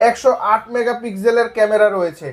একশো আট মেগাপিক্সেলের ক্যামেরা রয়েছে।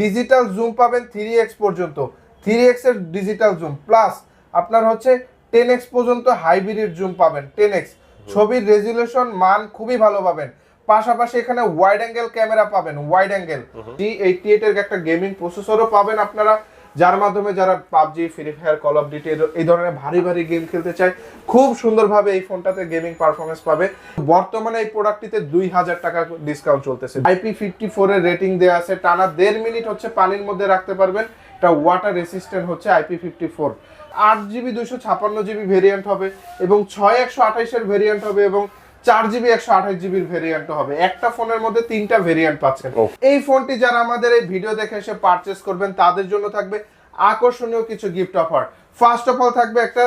ডিজিটাল জুম পাবেন থ্রি এক্স পর্যন্ত। থ্রি এক্সের ডিজিটাল জুম। প্লাস আপনার হচ্ছে টেন এক্স পর্যন্ত হাইব্রিড জুম পাবেন টেন এক্স। ছবির রেজুলেশন মান খুবই ভালো পাবেন। পাশাপাশি এখানে ওয়াইড অ্যাঙ্গেল ক্যামেরা পাবেন ওয়াইড অ্যাঙ্গেল টি এইটি এর একটা গেমিং প্রসেসরও পাবেন আপনারা। যার মাধ্যমে যারা PUBG free fire call of duty এই ধরনের ভারী ভারী গেম খেলতে চায়, খুব সুন্দরভাবে এই ফোনটাতে গেমিং পারফরমেন্স পাবে। বর্তমানে এই প্রোডাক্টটিতে দুই হাজার টাকা ডিসকাউন্ট চলতেছে। আইপি ফিফটি ফোর এর রেটিং দেওয়া আছে। টানা দেড় মিনিট হচ্ছে পানির মধ্যে রাখতে পারবেন। এটা ওয়াটার রেসিস্ট্যান্ট হচ্ছে আইপি ফিফটি ফোর আট জিবি দুশো ছাপান্ন জিবি ভেরিয়েন্ট হবে এবং ছয় একশো আঠাইশের ভেরিয়েন্ট হবে এবং চার জিবি একশো আঠাশ জিবির ভেরিয়েন্ট হবে। একটা ফোনের মধ্যে তিনটা ভেরিয়েন্ট পাচ্ছেন. এই ফোনটি যারা আমাদের এই ভিডিও দেখে এসে পারচেস করবেন তাদের জন্য থাকবে আকর্ষণীয় কিছু gift offer first of all থাকবে একটা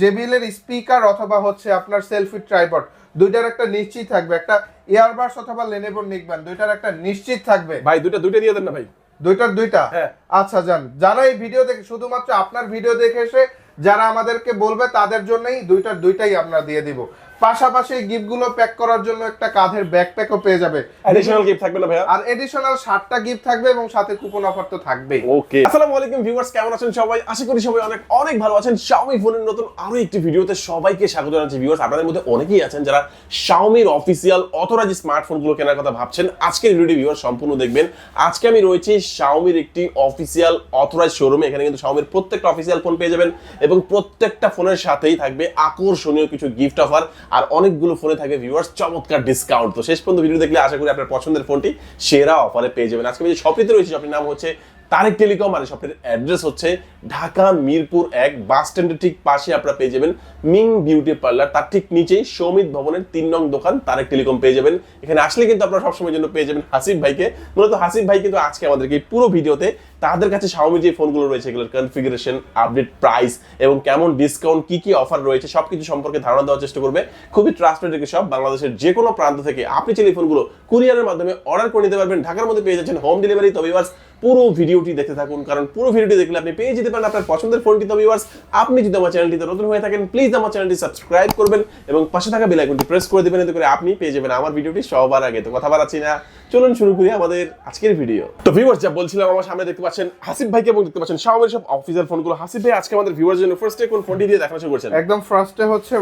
জেবিএল স্পিকার অথবা হচ্ছে আপনার সেলফি ট্রাইপড দুইটার একটা নিশ্চিত থাকবে। একটা ইয়ারবাডস অথবা লেনেভো নিকবেন দুইটার একটা নিশ্চিত থাকবে। ভাই দুইটা দুইটা দিয়ে দেন না ভাই। দুইটার দুইটা? হ্যাঁ। আচ্ছা যান। যারা এই ভিডিও দেখে শুধুমাত্র আপনার ভিডিও দেখে এসে যারা আমাদেরকে বলবে তাদের জন্যই দুইটার দুইটাই আমরা দিয়ে দিব। পাশাপাশি এই গিফটগুলো প্যাক করার জন্য একটা কাঁধের ব্যাকপ্যাকও পেয়ে যাবে। অ্যাডিশনাল গিফট থাকবে না ভাইয়া? আর এডিশনাল ষাটটা গিফট থাকবে এবং সাথে কুপন অফার তো থাকবেই। ওকে আসসালামু আলাইকুম ভিউয়ার্স কেমন আছেন সবাই? আশা করি সবাই অনেক অনেক ভালো আছেন। Xiaomi ফোনের নতুন আরও একটি ভিডিওতে সবাইকে স্বাগত জানাচ্ছি ভিউয়ার্স আপনাদের মধ্যে অনেকেই আছেন যারা Xiaomiর অফিসিয়াল অথরাইজ স্মার্টফোনগুলো কেনার কথা ভাবছেন। আজকের ভিডিও ভিউয়ার সম্পূর্ণ দেখবেন। আজকে আমি রয়েছি Xiaomiর একটি অফিসিয়াল অথরাইজ শোরুমে এখানে কিন্তু Xiaomiর প্রত্যেকটা অফিসিয়াল ফোন পেয়ে যাবেন এবং প্রত্যেকটা ফোনের সাথেই থাকবে আকর্ষণীয় কিছু গিফট অফার আর অনেকগুলো ফোনে থাকবে ভিউয়ার্স চমৎকার ডিসকাউন্ট তো শেষ পর্যন্ত ভিডিও দেখলে আশা করি আপনার পছন্দের ফোনটি সেরা অফারে পেয়ে যাবেন। আজকে যে শপটিতে রয়েছে শপটির নাম হচ্ছে তারেক টেলিকম আর এই শপটির অ্যাড্রেস হচ্ছে ঢাকা মিরপুর এক বাস স্ট্যান্ডের ঠিক পাশে আপনারা পেয়ে যাবেন মিং বিউটি পার্লার। তার ঠিক নিচেই সৌমিত ভবনের তিন নং দোকান তারেক টেলিকম পেয়ে যাবেন। এখানে আসলে কিন্তু আপনারা সবসময়ের জন্য পেয়ে যাবেন হাসিফ ভাইকে। মূলত হাসিফ ভাই কিন্তু আজকে আমাদেরকে পুরো ভিডিওতে তাদের কাছে Xiaomi যে ফোনগুলো রয়েছে, এগুলোর কনফিগারেশন আপডেট প্রাইস এবং কেমন ডিসকাউন্ট কি কি অফার রয়েছে, সবকিছু সম্পর্কে ধারণা দেওয়ার চেষ্টা করবে। খুবই ট্রাস্টেড একটি সব বাংলাদেশের যে কোনো প্রান্ত থেকে আপনি চাইলে ফোনগুলো কুরিয়ারের মাধ্যমে অর্ডার করে নিতে পারবেন। ঢাকার মধ্যে পেয়ে যাচ্ছেন হোম ডেলিভারি তবে এবার পুরো ভিডিওটি দেখতে থাকুন, কারণ পুরো ভিডিওটি দেখলে আপনি পেয়ে যেতে পারেন আপনার পছন্দের ফোনটি। তবে ভিউয়ার্স আপনি যদি আমার চ্যানেলটিতে নতুন হয়ে থাকেন প্লিজ আমার চ্যানেলটি সাবস্ক্রাইব করবেন এবং পাশে থাকা বেল আইকনটি প্রেস করে দেবেন, এতে করে আপনি পেয়ে যাবেন আমার ভিডিওটি সবার আগে। তো কথা বাড়াচ্ছি না, চলুন শুরু করি আমাদের আজকের ভিডিও তো ভিউয়ার্স যা বলছিলাম আমার সামনে দেখতে পাচ্ছেন হাসিফ ভাইকে এবং দেখতে পাচ্ছেন Xiaomi সব অফিসিয়াল ফোনগুলো। হাসিফ ভাই, আজকে আমাদের ভিউয়ার জন্য ফার্স্টে কোন ফোনটি দিয়ে দেখানো শুরু করছেন? একদম ফার্স্টে হচ্ছে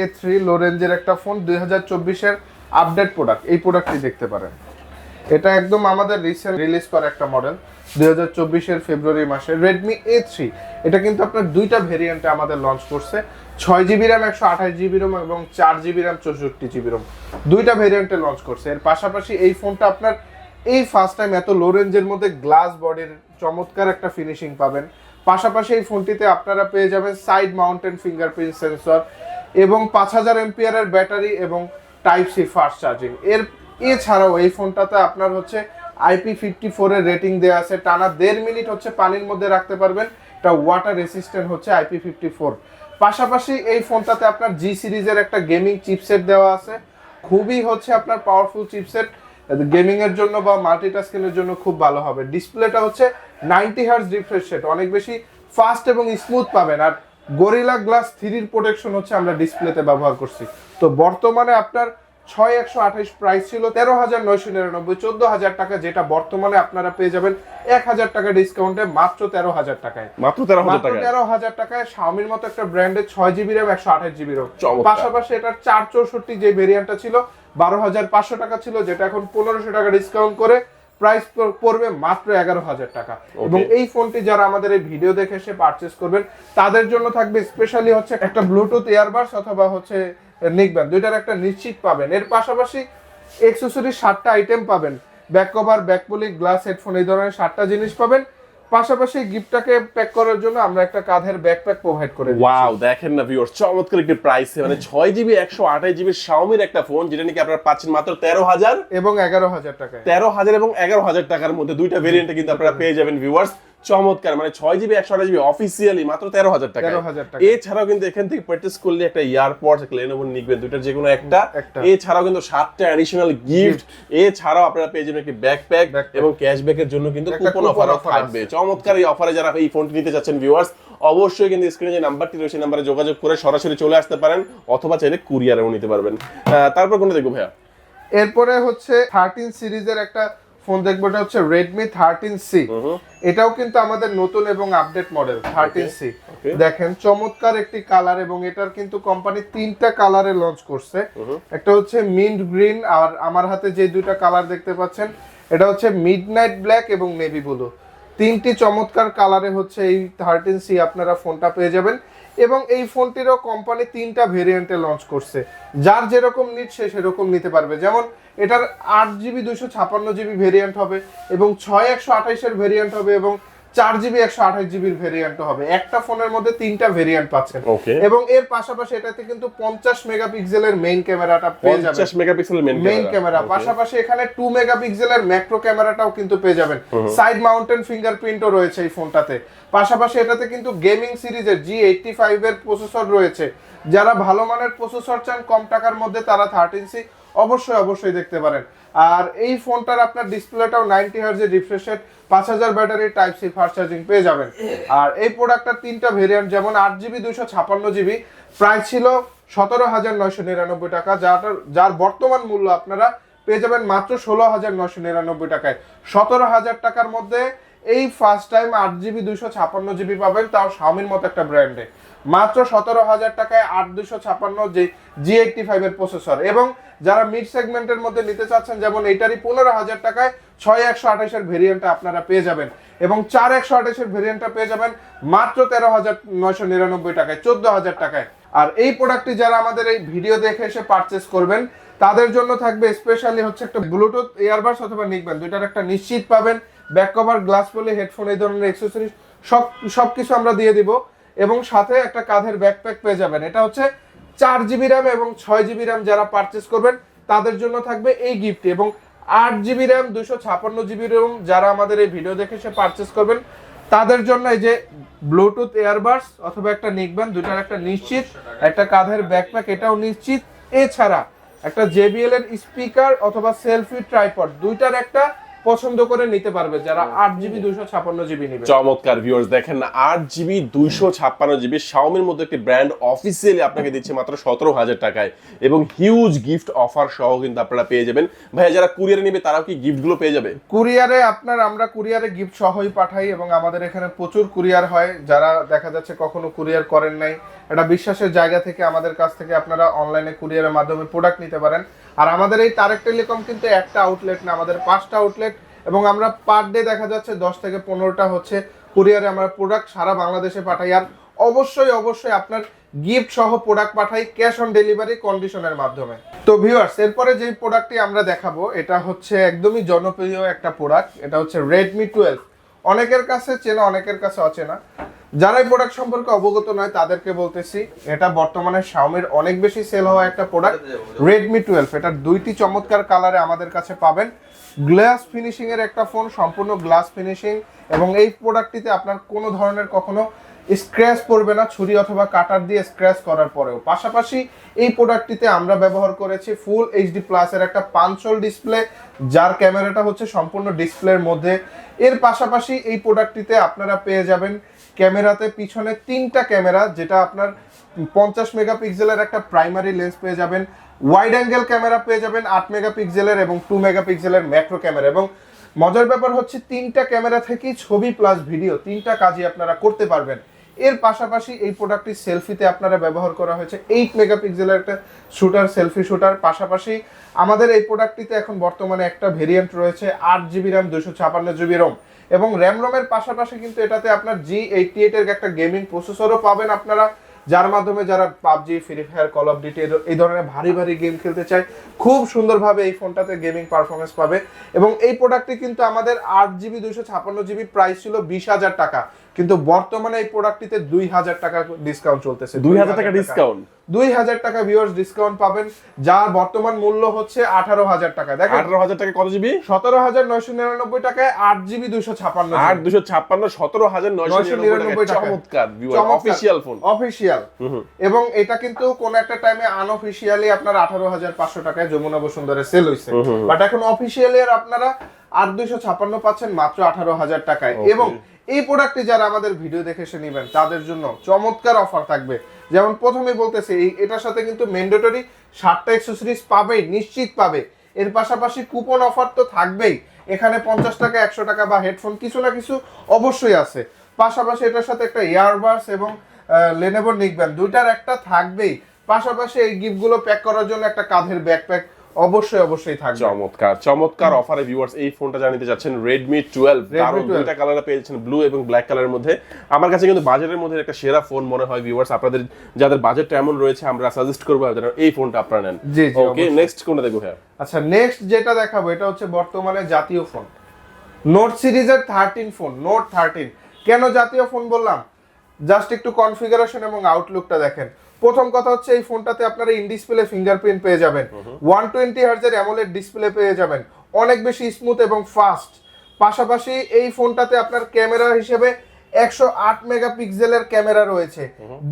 এ থ্রি লো রেঞ্জের একটা ফোন দুই হাজার চব্বিশের আপডেট প্রোডাক্ট এই প্রোডাক্টটি দেখতে পারেন। এটা একদম আমাদের রিসেন্ট রিলিজ করা একটা মডেল দুই হাজার চব্বিশের ফেব্রুয়ারি মাসে রেডমি এ থ্রি এটা কিন্তু আপনার দুইটা ভেরিয়েন্টে আমাদের লঞ্চ করছে। ছয় জিবি র্যাম একশো আঠাশ জিবি রোম এবং চার জিবি র্যাম চৌষট্টি জিবি রোম দুইটা ভেরিয়েন্টে লঞ্চ করছে। এর পাশাপাশি এই ফোনটা আপনার এই ফার্স্ট টাইম এত লো রেঞ্জের মধ্যে গ্লাস বডির চমৎকার একটা ফিনিশিং পাবেন। পাশাপাশি এই ফোনটিতে আপনারা পেয়ে যাবেন সাইড মাউন্টেন ফিঙ্গারপ্রিন্ট সেন্সর এবং পাঁচ হাজার এমপিআরের ব্যাটারি এবং টাইপ সি ফাস্ট চার্জিং এর এছাড়াও এই ফোনটাতে আপনার হচ্ছে আইপি ফিফটি ফোরের রেটিং দেওয়া আছে। টানা দেড় মিনিট হচ্ছে পানির মধ্যে রাখতে পারবেন। এটা ওয়াটার রেসিস্ট্যান্ট হচ্ছে আইপি ফিফটি ফোর পাশাপাশি এই ফোনটাতে আপনার জি সিরিজের একটা গেমিং চিপসেট দেওয়া আছে। খুবই হচ্ছে আপনার পাওয়ারফুল চিপসেট গেমিং এর জন্য বা মাল্টিটাস্কিং এর জন্য খুব ভালো হবে। ডিসপ্লেটা হচ্ছে নাইনটি হার্স রিফ্রেশ রেট অনেক বেশি ফাস্ট এবং স্মুথ পাবেন। আর গরিলা গ্লাস থ্রির প্রোটেকশন হচ্ছে আমরা ডিসপ্লেতে ব্যবহার করছি। তো বর্তমানে আপনার ছয় একশো আঠাইশ প্রাইস ছিল তেরো হাজার নয়শো নিরানব্বই চোদ্দ হাজার টাকা যেটা বর্তমানে আপনারা পেয়ে যাবেন। এক হাজার টাকা ডিসকাউন্টে মাত্র তেরো হাজার টাকায়। মাত্র তেরো হাজার তেরো হাজার টাকায় শাওমির মতো একটা ব্র্যান্ডের ছয় জিবি র্যাম একশো আঠাশ জিবি র্যাম পাশাপাশি এটার চার চৌষট্টি যে ভেরিয়েন্টটা ছিল বারো হাজার পাঁচশো টাকা ছিল যেটা এখন পনেরোশো টাকা ডিসকাউন্ট করে প্রাইস পড়বে মাত্র এগারো হাজার টাকা। এবং এই ফোনটি যারা আমাদের এই ভিডিও দেখে এসে পারচেস করবেন তাদের জন্য থাকবে স্পেশালি হচ্ছে একটা ব্লুটুথ ইয়ারবাডস অথবা হচ্ছে নিকব্যান্ড দুইটার একটা নিশ্চিত পাবেন। এর পাশাপাশি এক্সেসরি সাতটা আইটেম পাবেন। Back cover back poly glass headphone এই ধরনের সাতটা জিনিস পাবেন। পাশাপাশি গিফটটাকে প্যাক করার জন্য আমরা একটা কাঁধের ব্যাকপ্যাক প্রোভাইড করে দিচ্ছি। ওয়াও দেখেন না ভিউয়ার্স চমৎকার একটি প্রাইস মানে ছয় জিবি একশো আঠাশ জিবি Xiaomi একটা ফোন যেটা নাকি আপনারা পাচ্ছেন মাত্র তেরো হাজার। এবং এগারো হাজার টাকায়। তেরো হাজার এবং এগারো হাজার টাকার মধ্যে দুইটা ভেরিয়েন্টে কিন্তু আপনারা পেয়ে যাবেন ভিউয়ার্স চমৎকার মানে ছয় জিবি একশো আঠাশ জিবি অফিসিয়ালি মাত্র তেরো হাজার টাকা 13,000 টাকা। এছাড়াও কিন্তু এখান থেকে পারচেস করলে একটা ইয়ারপড লেনোভো নিকবে দুটার যে কোনো একটা। এছাড়াও কিন্তু সাতটা অ্যাডিশনাল গিফট এছাড়াও আপনারা পেয়ে যাবেন একটি ব্যাকপ্যাক। এবং ক্যাশব্যাকের জন্য কিন্তু কুপন অফার থাকবে। চমৎকার এই অফারে যারা এই ফোনটি নিতে চাচ্ছেন ভিউয়ার্স অবশ্যই কিন্তু স্ক্রিনে যে নাম্বারটি রয়েছে নাম্বারে যোগাযোগ করে সরাসরি চলে আসতে পারেন অথবা চাইলে কুরিয়ারেও নিতে পারবেন। তারপর কোনটা দেখব ভাইয়া? এরপরে হচ্ছে থার্টিন সিরিজের একটা ফোন দেখব এটা হচ্ছে রেডমি থার্টিন সি এটাও কিন্তু আমাদের নতুন এবং আপডেট মডেল থার্টিন সি. দেখেন চমৎকার একটি কালার এবং এটার কিন্তু কোম্পানি তিনটা কালারে লঞ্চ করছে। একটা হচ্ছে মিন্ট গ্রিন আর আমার হাতে যে দুইটা কালার দেখতে পাচ্ছেন এটা হচ্ছে মিডনাইট ব্ল্যাক এবং নেভি ব্লু তিনটি চমৎকার কালারে হচ্ছে এই থার্টিন সি আপনারা ফোনটা পেয়ে যাবেন। এবং এই ফোনটিরও কোম্পানি তিনটা ভেরিয়েন্টে লঞ্চ করছে। যার যেরকম নিচ্ছে সেরকম নিতে পারবে। যেমন, এটার আট জিবি দুশো ছাপান্ন জিবি ভেরিয়েন্ট হবে এবং ছয় একশো আঠাইশের ভেরিয়েন্ট হবে এবং চার জিবি একশো আঠাশ জিবির ভেরিয়েন্ট হবে। একটা ফোনের মধ্যে তিনটা ভেরিয়েন্ট পাচ্ছেন। এবং এর পাশাপাশি এটাতে কিন্তু পঞ্চাশ মেগাপিক্সেলের মেইন ক্যামেরাটা পেয়ে যাবেন। পঞ্চাশ মেগাপিক্সেল মেইন ক্যামেরা পাশাপাশি এখানে টু মেগাপিক্সেলের ম্যাক্রো ক্যামেরাটাও কিন্তু পেয়ে যাবেন। সাইড মাউন্টেন ফিঙ্গারপ্রিন্টও রয়েছে এই ফোনটাতে পাশাপাশি এটাতে কিন্তু গেমিং সিরিজের জি এইটটি ফাইভ এর প্রসেসর রয়েছে। যারা ভালো মানের প্রসেসর চান কম টাকার মধ্যে তারা থার্টিন সি অবশ্যই অবশ্যই দেখতে পারেন। আর এই ফোনটার আপনার ডিসপ্লেটাও নাইনটি হার্জের রিফ্রেশ রেট পাঁচ হাজার battery type C fast charging পেয়ে যাবেন। আর এই প্রোডাক্টটার তিনটা ভেরিয়েন্ট যেমন আট জিবি দুইশো ছাপান্ন জিবি প্রাইস ছিল সতেরো হাজার নয়শো নিরানব্বই টাকা, যাটার, যার বর্তমান মূল্য আপনারা পেয়ে যাবেন মাত্র ষোলো হাজার নয়শো নিরানব্বই টাকায়। সতেরো হাজার টাকার মধ্যে এই ফার্স্ট টাইম আট জিবি দুইশো ছাপান্ন জিবি পাবেন তাও স্বামীর মতো একটা ব্র্যান্ডে মাত্র সতেরো হাজার টাকায় আট দুশো ছাপান্ন যে জি এইটটি ফাইভের প্রসেসর এবং যারা মিড সেগমেন্টের মধ্যে নিতে চাচ্ছেন, যেমন এইটারই পনেরো হাজার টাকায় ছয় একশো আঠাশের ভেরিয়েন্টটা আপনারা পেয়ে যাবেন এবং চার একশো আঠাশের ভেরিয়েন্টটা পেয়ে যাবেন মাত্র তেরো হাজার নয়শো নিরানব্বই টাকায়, চোদ্দ হাজার টাকায়। আর এই প্রোডাক্টটি যারা আমাদের এই ভিডিও দেখে এসে পারচেস করবেন, তাদের জন্য থাকবে স্পেশালি হচ্ছে একটা ব্লুটুথ ইয়ারবাডস অথবা নিকবেন দুইটার একটা নিশ্চিত পাবেন। Back cover glass poly headphone এই ধরনের এক্সেসরিজ সব সব কিছু আমরা দিয়ে দিব। এবং সাথে একটা কাঁধের ব্যাকপ্যাক পেয়ে যাবেন। এটা হচ্ছে চার জিবি র্যাম এবং ছয় জিবি র্যাম যারা পারচেস করবেন, তাদের জন্য থাকবে এই গিফটটি এবং আট জিবি র্যাম দুশো ছাপান্ন জিবি র্যাম, যারা আমাদের এই ভিডিও দেখে সে পারচেস করবেন, তাদের জন্য এই যে ব্লুটুথ এয়ারবাডস অথবা একটা নিকবেন দুটার একটা নিশ্চিত, একটা কাঁধের ব্যাকপ্যাক এটাও নিশ্চিত। এছাড়া একটা জেবিএল এর স্পিকার অথবা সেলফি ট্রাইপড দুইটার একটা পছন্দ করে নিতে পারবে যারা আট জিবি দুশো ছাপান্ন জিবি নিবে। চমৎকার ভিউয়ার্স দেখেন না আট জিবি দুইশো ছাপ্পান্ন জিবি শাওমির মধ্যে একটি ব্র্যান্ড অফিসিয়ালি আপনাকে দিচ্ছে মাত্র সতেরো হাজার টাকায়। এবং হিউজ গিফট অফার সহ কিন্তু আপনারা পেয়ে যাবেন। ভাইয়া যারা কুরিয়ারে নেবে তারাও কি গিফটগুলো পেয়ে যাবে? কুরিয়ারে আপনার আমরা কুরিয়ারে গিফট সহই পাঠাই এবং আমাদের এখানে প্রচুর কুরিয়ার হয়। যারা দেখা যাচ্ছে কখনো কুরিয়ার করেন নাই এটা বিশ্বাসের জায়গা থেকে আমাদের কাছ থেকে আপনারা অনলাইনে কুরিয়ারের মাধ্যমে প্রোডাক্ট নিতে পারেন। আর আমাদের এই তারেক টেলিকম কিন্তু একটা আউটলেট না, আমাদের পাঁচটা আউটলেট এবং আমরা পার ডে দেখা যাচ্ছে দশ থেকে পনেরোটা হচ্ছে কুরিয়ারে আমরা প্রোডাক্ট সারা বাংলাদেশে পাঠাই। আর অবশ্যই অবশ্যই আপনার গিফট সহ প্রোডাক্ট পাঠাই ক্যাশ অন ডেলিভারি কন্ডিশনের মাধ্যমে। তো ভিউয়ার্স এরপরে যে প্রোডাক্টটি আমরা দেখাবো, এটা হচ্ছে একদমই জনপ্রিয় একটা প্রোডাক্ট এটা হচ্ছে রেডমি টুয়েলভ অনেকের কাছে চেনা, অনেকের কাছে অচেনা। যারা এই প্রোডাক্ট সম্পর্কে অবগত নয়, তাদেরকে বলতেছি, এটা বর্তমানে শাওমির অনেক বেশি সেল হওয়া একটা প্রোডাক্ট রেডমি টুয়েলভ এটার দুইটি চমৎকার কালারে আমাদের কাছে পাবেন। গ্লাস ফিনিশিং এর একটা ফোন সম্পূর্ণ গ্লাস ফিনিশিং এবং এই প্রোডাক্টটিতে আপনার কোনো ধরনের কখনো স্ক্র্যাচ পড়বে না, ছুরি অথবা কাটার দিয়ে স্ক্র্যাচ করার পরেও। পাশাপাশি এই প্রোডাক্টটিতে আমরা ব্যবহার করেছি ফুল এইচডি প্লাস এর একটা পাঞ্চল ডিসপ্লে যার ক্যামেরাটা হচ্ছে সম্পূর্ণ ডিসপ্লের মধ্যে। এর পাশাপাশি এই প্রোডাক্টটিতে আপনারা পেয়ে যাবেন ক্যামেরাতে পিছনে তিনটা ক্যামেরা, যেটা আপনার পঞ্চাশ মেগাপিক্সেলের একটা প্রাইমারি লেন্স পেয়ে যাবেন। ওয়াইড অ্যাঙ্গেল ক্যামেরা পেয়ে যাবেন, আট মেগাপিক্সেলের এবং টু মেগাপিক্সেলের ম্যাক্রো ক্যামেরা। এবং মজার ব্যাপার হচ্ছে, তিনটা ক্যামেরা থেকেই ছবি প্লাস ভিডিও তিনটা কাজই আপনারা করতে পারবেন। এর পাশাপাশি এই প্রোডাক্টটি সেলফিতে আপনারা ব্যবহার করা হয়েছে। এইট মেগাপিক্সেলের একটা শুটার সেলফি শুটার পাশাপাশি আমাদের এই প্রোডাক্টটিতে এখন বর্তমানে একটা ভেরিয়েন্ট রয়েছে, আট জিবি র্যাম দুশো ছাপান্ন জিবি রোম এবং র্যাম রোমের পাশাপাশি কিন্তু এটাতে আপনার জি এইটটি এইটের একটা গেমিং প্রসেসরও পাবেন আপনারা, যার মাধ্যমে যারা PUBG free fire call of duty এই ধরনের ভারী ভারী গেম খেলতে চায়, খুব সুন্দরভাবে এই ফোনটাতে গেমিং পারফরমেন্স পাবে। এবং এই প্রোডাক্টটি কিন্তু আমাদের আট জিবি দুইশো ছাপান্ন জিবি প্রাইস ছিল বিশ হাজার টাকা। কিন্তু বর্তমানে এই প্রোডাক্টটিতে দুই হাজার টাকা ডিসকাউন্ট চলতেছে। দুই হাজার টাকা ডিসকাউন্ট দুই হাজার টাকা ভিউয়ার্স ডিসকাউন্ট পাবেন যার বর্তমান মূল্য হচ্ছে আঠারো হাজার টাকা। দেখেন আঠারো হাজার টাকা কত জিবি সতেরো হাজার নয়শো নিরানব্বই টাকায় আট জিবি দুইশো ছাপান্ন আট দুশো ছাপ্পান্ন সতেরো হাজার নয়শো নিরানব্বই টাকা। চমৎকার অফিসিয়াল ফোন অফিসিয়াল এবং এটা কিন্তু কোন একটা টাইমে আনঅফিসিয়ালি আপনার আঠারো হাজার পাঁচশো টাকায় যমুনা বসুন্ধরে সেল হয়েছে বাট এখন অফিসিয়ালি আর আপনারা আট দুইশো ছাপান্ন পাচ্ছেন মাত্র আঠারো হাজার টাকায়। এবং এই প্রোডাক্টটি যারা আমাদের ভিডিও দেখে এসে নেবেন, তাদের জন্য চমৎকার অফার থাকবে। যেমন প্রথমে বলতেছি, এই এটার সাথে কিন্তু ম্যান্ডেটরি ষাটটা এক্সেসরিজ পাবেই, নিশ্চিত পাবে। এর পাশাপাশি কুপন অফার তো থাকবেই। এখানে পঞ্চাশ টাকা, একশো টাকা বা হেডফোন কিছু না কিছু অবশ্যই আছে। পাশাপাশি এটার সাথে একটা ইয়ারবাস এবং লেনেভো নিকবেন দুইটার একটা থাকবেই। পাশাপাশি এই গিফটগুলো প্যাক করার জন্য একটা কাঁধের ব্যাকপ্যাক অবশ্যই অবশ্যই থাকবে। চমৎকার চমৎকার অফারে ভিউয়ার্স এই ফোনটা জানিতে যাচ্ছেন Redmi কারণ 12 দুইটা কালারে পেয়েছেন ব্লু এবং ব্ল্যাক কালারের মধ্যে। আমার কাছে কিন্তু বাজেটের মধ্যে একটা সেরা ফোন মনে হয় ভিউয়ার্স আপনাদের যাদের বাজেটটা এমন রয়েছে আমরা সাজেস্ট করব যেন এই ফোনটা আপনারা নেন। জি, জি, ওকে নেক্সট কোনটা দেখব হ্যাঁ আচ্ছা নেক্সট যেটা দেখাবো এটা হচ্ছে বর্তমানে জাতীয় ফোন নোট সিরিজের থার্টিন ফোন নোট থার্টিন কেন জাতীয় ফোন বললাম? জাস্ট একটু কনফিগারেশন এবং আউটলুকটা দেখেন। প্রথম কথা হচ্ছে এই ফোনটাতে আপনারা ইন ডিসপ্লে ফিঙ্গারপ্রিন্ট পেয়ে যাবেন। ওয়ান টোয়েন্টি হার্জের অ্যামোলেড ডিসপ্লে পেয়ে যাবেন। অনেক বেশি স্মুথ এবং ফাস্ট পাশাপাশি এই ফোনটাতে আপনার ক্যামেরা হিসেবে একশো আট মেগাপিক্সেলের ক্যামেরা রয়েছে।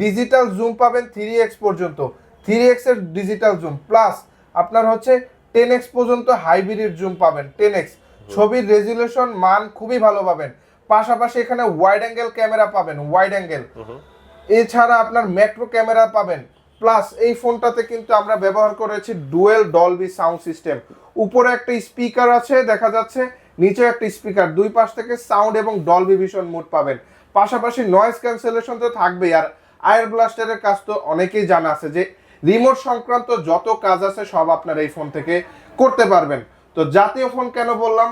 ডিজিটাল জুম পাবেন থ্রি এক্স পর্যন্ত। থ্রি এক্সের ডিজিটাল জুম প্লাস আপনার হচ্ছে টেন এক্স পর্যন্ত হাইব্রিড জুম পাবেন টেন এক্স ছবির রেজুলেশন মান খুবই ভালো পাবেন। পাশাপাশি এখানে ওয়াইড অ্যাঙ্গেল ক্যামেরা পাবেন ওয়াইড অ্যাঙ্গেল এছাড়া আপনার ম্যাক্রো ক্যামেরা পাবেন। প্লাস এই ফোনটাতে কিন্তু আমরা ব্যবহার করেছি ডুয়েল ডলবি সাউন্ড সিস্টেম উপরে একটা স্পিকার আছে, দেখা যাচ্ছে, নিচে একটা স্পিকার দুই পাশ থেকে সাউন্ড এবং ডলবি ভিশন মোড পাবেন। পাশাপাশি নয়েজ ক্যান্সেলেশন তো থাকবেই। আর আয়ার ব্লাস্টারের কাজ তো অনেকেই জানা আছে যে রিমোট সংক্রান্ত যত কাজ আছে, সব আপনার এই ফোন থেকে করতে পারবেন। তো জাতীয় ফোন কেন বললাম?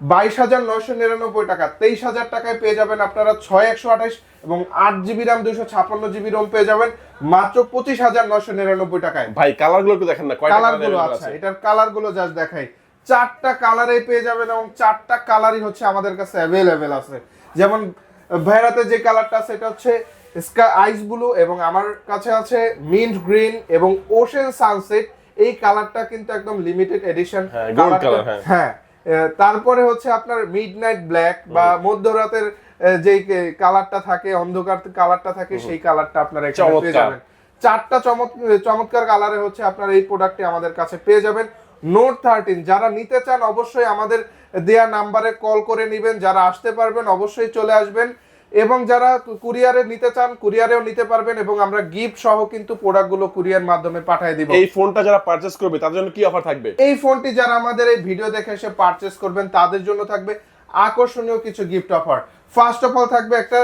বাইশ হাজার নয়শো নিরানব্বই টাকা। তেইশ হাজার টাকায় পেয়ে যাবেন আপনারা ছয় একশো আঠাশ এবং আট জিবি র্যাম দুইশো ছাপ্পান্ন জিবি রোম পেয়ে যাবেন। মাত্র পঁচিশ হাজার নয়শো নিরানব্বই টাকায়। ভাই কালারগুলো দেখেন না কালারগুলো আচ্ছা এটার কালারগুলো জাস্ট দেখাই। চারটা কালারে পেয়ে যাবেন এবং চারটা কালারই হচ্ছে আমাদের কাছে অ্যাভেলেবেল আছে। যেমন ভেরাতে যে কালারটা আছে এটা হচ্ছে স্কাই আইস ব্লু এবং আমার কাছে আছে মিন্ট গ্রিন এবং ওশেন সানসেট এই কালারটা কিন্তু একদম লিমিটেড এডিশন হ্যাঁ, হ্যাঁ। হ্যাঁ তারপরে হচ্ছে আপনার মিড নাইট ব্ল্যাক বা মধ্যরাতের যেই কালারটা থাকে অন্ধকার কালারটা থাকে সেই কালারটা আপনারা এখানে পেয়ে যাবেন। চারটা চমৎ চমৎকার কালারে হচ্ছে আপনার এই প্রোডাক্টটি আমাদের কাছে পেয়ে যাবেন। নোট থার্টিন যারা নিতে চান অবশ্যই আমাদের দেয়া নাম্বারে কল করে নেবেন। যারা আসতে পারবেন অবশ্যই চলে আসবেন। এবং যারা কুরিয়ারে নিতে চান কুরিয়ারেও নিতে পারবেন এবং আমরা গিফট সহ কিন্তু প্রোডাক্টগুলো কুরিয়ার মাধ্যমে পাঠিয়ে দিব। এই ফোনটা যারা পারচেস করবে তাদের জন্য কি অফার থাকবে? এই ফোনটি যারা আমাদের এই ভিডিও দেখে এসে পারচেস করবেন তাদের জন্য থাকবে। আকর্ষণীয় কিছু gift offer first of all থাকবে একটা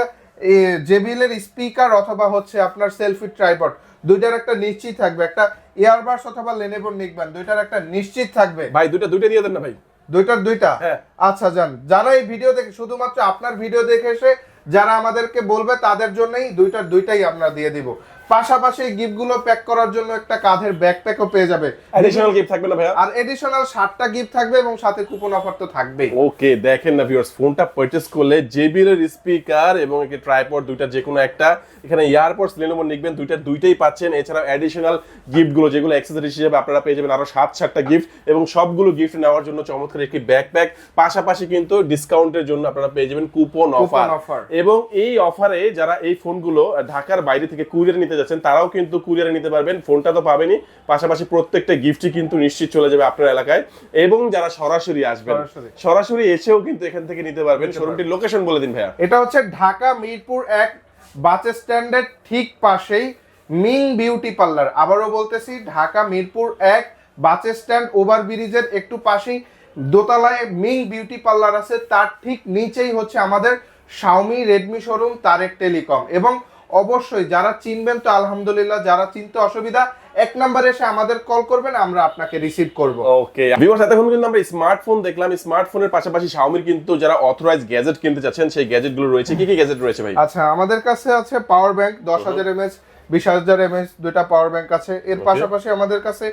জেবিএল এর স্পিকার অথবা হচ্ছে আপনার সেলফি ট্রাইপড দুইটার একটা নিশ্চিত থাকবে একটা ইয়ারবাস অথবা লেনেভো নিকবেন দুইটার একটা নিশ্চিত থাকবে। ভাই দুইটা দুইটা দিয়ে দেন না ভাই। দুইটার দুইটা? হ্যাঁ। আচ্ছা যান। যারা এই ভিডিও দেখে শুধুমাত্র আপনার ভিডিও দেখে এসে যারা আমাদেরকে বলবে তাদের জন্যই দুইটার দুইটাই আমরা দিয়ে দিব। পাশাপাশি গিফটগুলো প্যাক করার জন্য একটা কাঁধের ব্যাকপ্যাকও পেয়ে যাবে। অ্যাডিশনাল গিফট থাকবে না ভাইয়া? আর এডিশনাল ষাটটা গিফট থাকবে এবং সাথে কুপন অফার তো থাকবেই। ওকে দেখেন না ভিউয়ার্স ফোনটা পারচেজ করলে জেবিএল এর স্পিকার এবং একটি ট্রাইপড দুইটা যে কোনো একটা এখানে ইয়ারপডস লেনোভো নিকবেন দুইটা দুইটাই পাচ্ছেন। এছাড়া এডিশনাল গিফটগুলো যেগুলো অ্যাক্সেসরিজ হিসেবে আপনারা পেয়ে যাবেন আরও সাত সাতটা গিফট এবং সবগুলো গিফট নেওয়ার জন্য চমৎকার একটি ব্যাকপ্যাক পাশাপাশি কিন্তু ডিসকাউন্টের জন্য আপনারা পেয়ে যাবেন কুপন অফার। এবং এই অফারে যারা এই ফোনগুলো ঢাকার বাইরে থেকে কুরিয়ার নিতে যাচ্ছেন তারাও কিন্তু কুরিয়ারে নিতে পারবেন। ফোনটা তো পাবেনই। পাশাপাশি প্রত্যেকটা গিফটই কিন্তু নিশ্চিত চলে যাবে আপনার এলাকায়। এবং যারা সরাসরি আসবেন সরাসরি। সরাসরি এসেও কিন্তু এখান থেকে নিতে পারবেন। শোরুমটির লোকেশন বলে দিন ভাইয়া। এটা হচ্ছে ঢাকা মিরপুর এক বাস স্ট্যান্ডের ঠিক পাশেই মিং বিউটি পার্লার। আবারও বলতেছি ঢাকা মিরপুর এক বাস স্ট্যান্ড ওভার ব্রিজের একটু পাশেই দোতলায় মিং বিউটি পার্লার আছে। তার ঠিক নিচেই হচ্ছে আমাদের Xiaomi Redmi showroom Tarek Telecom. এবং অবশ্যই যারা চিনবেন তো আলহামদুলিল্লাহ যারা চিনতে অসুবিধা এক নম্বরে এসে আমাদের কল করবেন আমরা আপনাকে রিসিভ করব। ওকে ভিউয়ার্স এতক্ষণ কিন্তু আমরা স্মার্টফোন দেখলাম স্মার্টফোনের পাশাপাশি শাওমির কিন্তু যারা অথরাইজ গ্যাজেট কিনতে চাচ্ছেন সেই গ্যাজেটগুলো রয়েছে। কি কি গ্যাজেট রয়েছে ভাই? আচ্ছা আমাদের কাছে আছে পাওয়ার ব্যাংক দশ হাজার এমএচ বিশ হাজার এমএচ দুইটা পাওয়ার ব্যাংক আছে। এর পাশাপাশি আমাদের কাছে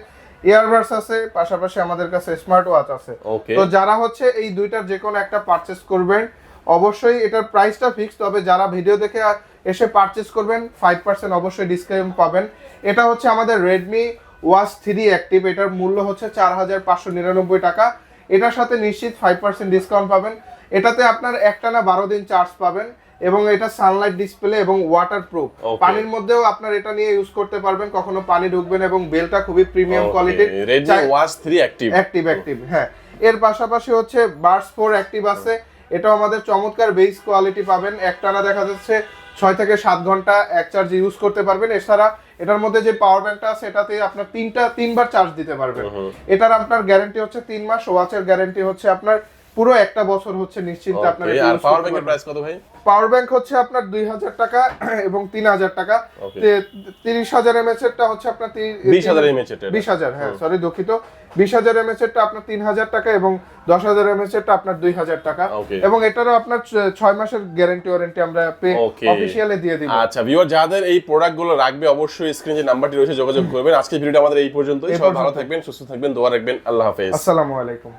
ইয়ারবাডস আছে পাশাপাশি আমাদের কাছে স্মার্ট ওয়াচ আছে তো যারা হচ্ছে এই দুইটার যে কোনো একটা পারচেস করবেন অবশ্যই এটার প্রাইসটা ফিক্স তবে যারা ভিডিও দেখে এসে পারচেস করবেন ফাইভ পার্সেন্ট অবশ্যই ডিসকাউন্ট পাবেন। এটা হচ্ছে আমাদের রেডমি ওয়াচ থ্রি অ্যাক্টিভ এটার মূল্য হচ্ছে চার হাজার পাঁচশো নিরানব্বই টাকা। এটার সাথে নিশ্চিত ফাইভ পার্সেন্ট ডিসকাউন্ট পাবেন। এটাতে আপনার একটানা বারো দিন চার্জ পাবেন এবং এটা সানলাইট ডিসপ্লে এবং ওয়াটার প্রুফ পানির মধ্যেও আপনার এটা নিয়ে ইউজ করতে পারবেন কখনো পানি ঢুকবেন এবং বেলটা খুবই প্রিমিয়াম কোয়ালিটির Redmi watch 3 active active active হ্যাঁ। এর পাশাপাশি হচ্ছে বার্স ফোর অ্যাক্টিভ আছে। এটাও আমাদের চমৎকার বেস কোয়ালিটি পাবেন। একটানা দেখা যাচ্ছে ছয় থেকে সাত ঘণ্টা এক চার্জ ইউজ করতে পারবেন। এছাড়া এটার মধ্যে যে পাওয়ার ব্যাংকটা আছে এটাতে আপনার তিনটা তিনবার চার্জ দিতে পারবেন। এটার আপনার গ্যারেন্টি হচ্ছে তিন মাস ওয়াচের গ্যারেন্টি হচ্ছে আপনার পুরো একটা বছর হচ্ছে নিশ্চিন্তে আপনার আর পাওয়ার ব্যাংকের প্রাইস কত ভাই? পাওয়ার ব্যাংক হচ্ছে আপনার দুই হাজার টাকা এবং তিন হাজার টাকা। Okay. তে- তিরিশ হাজার এমএচ এরটা হচ্ছে আপনার বিশ হাজার এমএচ এটা বিশ হাজার হ্যাঁ সরি দুঃখিত। বিশ হাজার এমএচ এরটা আপনার তিন হাজার টাকা এবং দশ হাজার এমএচ এরটা আপনার দুই হাজার টাকা। এবং এটারও আপনার ছ- ছয় মাসের গ্যারান্টি ওয়ারেন্টি আমরা পে. অফিসিয়ালি দিয়ে দিব। আচ্ছা ভিউয়ার যাদের এই প্রোডাক্টগুলো রাখবে অবশ্যই স্ক্রিনে যে নাম্বারটি রয়েছে যোগাযোগ করবেন। আজকে ভিডিওটা আমাদের এই পর্যন্তই। সবাই ভালো থাকবেন সুস্থ থাকবেন দোয়া রাখবেন। আল্লাহ হাফেজ। আসসালামু আলাইকুম।